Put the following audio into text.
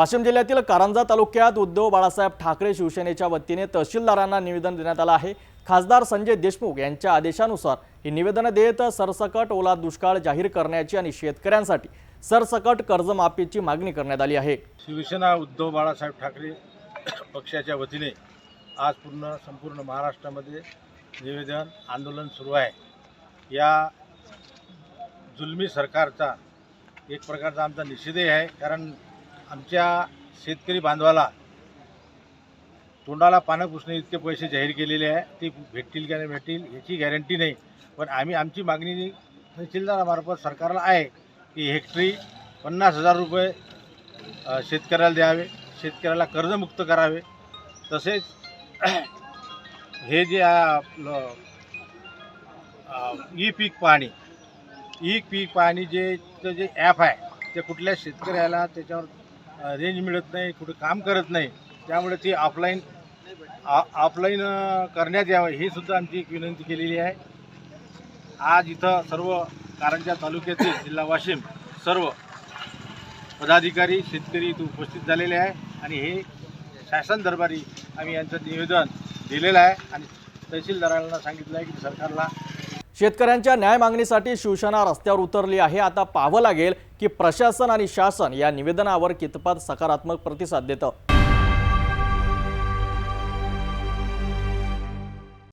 वाशिम जिल्ह्यातील कारंजा तालुक्यात उद्धव बाळासाहेब ठाकरे शिवसेनेच्या वतीने तहसीलदारांना निवेदन देण्यात आलं आहे. खासदार संजय देशमुख यांच्या आदेशानुसार ही निवेदनं देत सरसकट ओला दुष्काळ जाहीर करण्याची आणि शेतकऱ्यांसाठी सरसकट कर्जमाफीची मागणी करण्यात आली आहे. शिवसेना उद्धव बाळासाहेब ठाकरे पक्षाच्या वतीने आज पूर्ण संपूर्ण महाराष्ट्रामध्ये निवेदन आंदोलन सुरू आहे. या जुलमी सरकारचा एक प्रकारचा आमचा निषेधही आहे. कारण आमच्या शेतकरी बांधवाला तोंडाला पानं पुसणे इतके पैसे जाहीर केलेले आहे ते भेटतील का नाही भेटतील याची गॅरंटी नाही. पण आम्ही आमची मागणी तहसीलदारामार्फत सरकारला आहे की हेक्टरी पन्नास हजार रुपये शेतकऱ्याला द्यावे शेतकऱ्याला कर्जमुक्त करावे. तसेच हे जे आपलं ई पीक पाहणी ई पीक पाहणी जे जे ॲप आहे ते कुठल्या शेतकऱ्याला त्याच्यावर रेंज मिळत नाही कुठे काम करत नाही. त्यामुळे ते ऑफलाईन ऑफलाईन करण्यात यावं ही सुद्धा आमची एक विनंती केलेली आहे. आज इथं सर्व कारंजा तालुक्यातील जिल्हा वाशिम सर्व पदाधिकारी शेतकरी इथं उपस्थित झालेले आहे. आणि हे शासन दरबारी आम्ही यांचं निवेदन दिलेलं आहे. आणि तहसीलदारांना सांगितलं आहे की सरकारला शेतकऱ्यांच्या न्याय मागणीसाठी शिवसेना रस्त्यावर उतरली आहे. आता पाहावं लागेल की प्रशासन आणि शासन या निवेदनावर कितपत सकारात्मक प्रतिसाद देतं.